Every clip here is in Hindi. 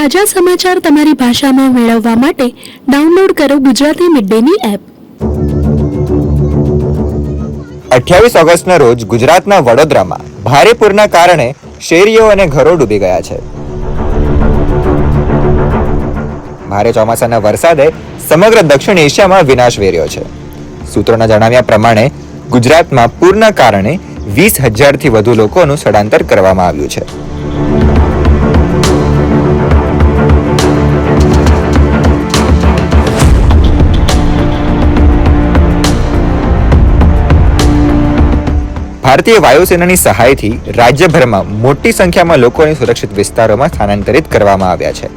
તાજા સમાચાર તમારી ભાષામાં મેળવવા માટે ડાઉનલોડ કરો ગુજરાતી મિડડેની એપ. અઠ્યાવીસ ઓગસ્ટના રોજ ગુજરાતના વડોદરામાં ભારે પૂરના કારણે શેરીઓ અને ઘરો ડૂબી ગયા છે. ભારે ચોમાસાના વરસાદે સમગ્ર દક્ષિણ એશિયામાં વિનાશ વેર્યો છે. સૂત્રોના જણાવ્યા પ્રમાણે, ગુજરાતમાં પૂરના કારણે વીસ હજારથી વધુ લોકોનું સ્થળાંતર કરવામાં આવ્યું છે. ભારતીય વાયુસેનાની સહાયથી રાજ્યભરમાં મોટી સંખ્યામાં લોકોને સુરક્ષિત વિસ્તારોમાં સ્થાનાંતરિત કરવામાં આવ્યા છે.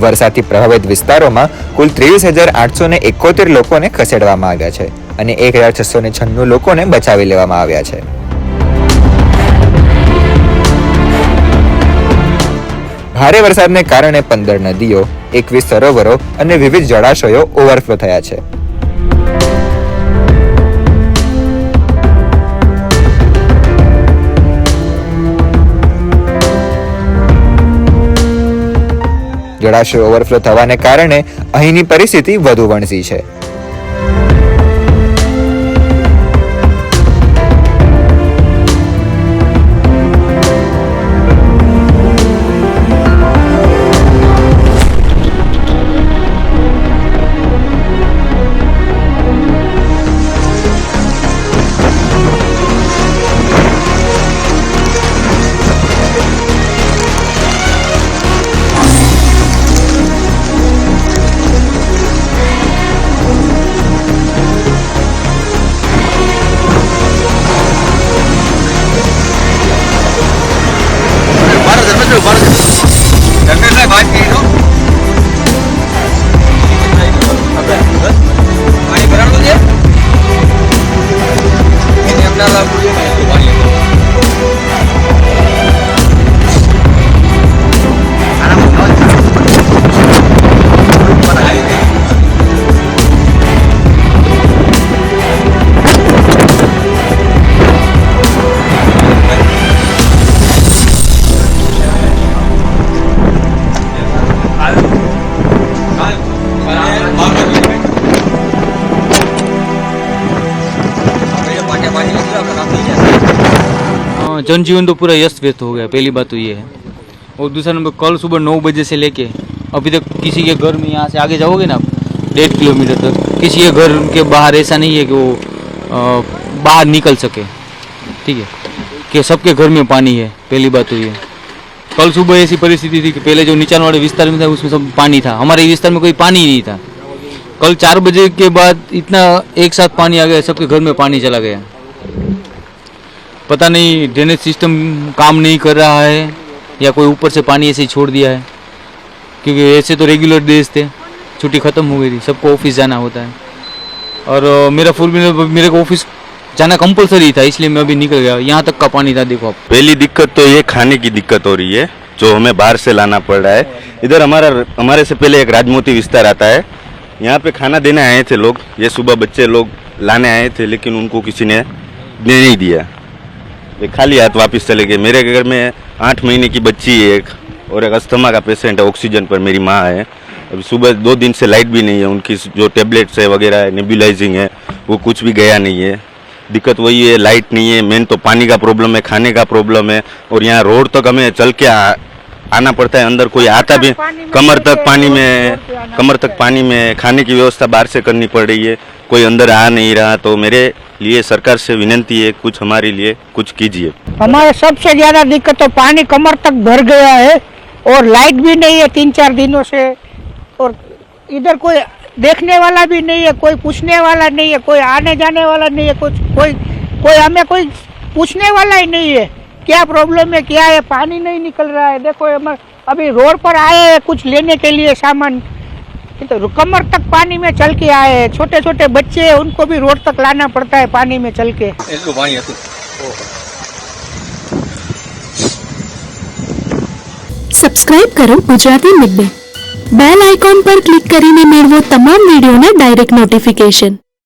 વરસાદથી પ્રભાવિત વિસ્તારોમાં કુલ ત્રેવીસ હજાર આઠસો ને એકોતેર લોકોને ખસેડવામાં આવ્યા છે અને એક હજાર છસો ને છન્નું લોકોને બચાવી લેવામાં આવ્યા છે. ભારે વરસાદને કારણે પંદર નદીઓ, એકવીસ સરોવરો અને વિવિધ જળાશયો ઓવરફ્લો થયા છે. જળાશયો ઓવરફ્લો થવાને કારણે અહીંની પરિસ્થિતિ વધુ વણસી છે. हाँ, जनजीवन तो पूरा यस्त व्यस्त हो गया। पहली बात तो ये है। और दूसरा नंबर, कल सुबह नौ बजे से लेके, अभी तक किसी के घर में यहाँ से आगे जाओगे ना आप, डेढ़ किलोमीटर तक, किसी के घर के बाहर ऐसा नहीं है कि वो बाहर निकल सके। ठीक है? कि सबके घर में पानी है, पहली बात तो ये। कल सुबह ऐसी परिस्थिति थी कि पहले जो नीचाण वाले विस्तार में था, उसमें सब पानी था। हमारे विस्तार में कोई पानी ही नहीं था। कल चार बजे के बाद इतना एक साथ पानी आ गया, सबके घर में पानी चला गया। पता नहीं ड्रेनेज सिस्टम काम नहीं कर रहा है या कोई ऊपर से पानी ऐसे ही छोड़ दिया है। क्योंकि ऐसे तो रेगुलर डेज़ थे छुट्टी ख़त्म हो गई थी सबको ऑफ़िस जाना होता है। और मेरा फुल मेरे, को ऑफ़िस जाना कंपलसरी था इसलिए मैं अभी निकल गया। यहाँ तक का पानी था देखो आप। पहली दिक्कत तो ये खाने की दिक्कत हो रही है जो हमें बाहर से लाना पड़ रहा है। इधर हमारा हमारे से पहले एक राजमोती विस्तार आता है। यहाँ पे खाना देने आए थे लोग ये सुबह बच्चे लोग लाने आए थे लेकिन उनको किसी ने दे नहीं दिया। ये खाली हाथ वापस चले गए। मेरे घर में आठ महीने की बच्ची है एक और एक अस्थमा का पेशेंट है ऑक्सीजन पर मेरी माँ है। अभी सुबह दो दिन से लाइट भी नहीं है उनकी जो टेबलेट्स है वगैरह है नेबुलाइजिंग है वो कुछ भी गया नहीं है। दिक्कत वही है लाइट नहीं है मेन तो पानी का प्रॉब्लम है खाने का प्रॉब्लम है और यहाँ रोड तक हमें चल के आ, आना पड़ता है अंदर कोई आता भी कमर तक पानी में कमर तक पानी में खाने की व्यवस्था बाहर से करनी पड़ रही है। कोई अंदर आ नहीं रहा तो मेरे लिए सरकार से विनती है, कुछ हमारे लिए कुछ कीजिए। हमारे सबसे ज़्यादा दिक्कत तो पानी कमर तक भर गया है, और लाइट भी नहीं है तीन चार दिनों से, और इधर कोई देखने वाला भी नहीं है, कोई पूछने वाला नहीं है, कोई आने जाने वाला नहीं है, कुछ, कोई कोई हमें कोई पूछने वाला ही नहीं है, क्या प्रॉब्लम है, क्या है, पानी नहीं निकल रहा है। देखो हम अभी रोड पर आए हैं कुछ लेने के लिए सामान। तो कमर तक पानी में चल के आए हैं छोटे छोटे बच्चे हैं उनको भी रोड तक लाना पड़ता है पानी में चल के સબસ્ક્રાઇબ કરો Gujarati mid day bell icon પર ક્લિક કરીને મેળવો તમામ વિડીયોના ડાયરેક્ટ નોટિફિકેશન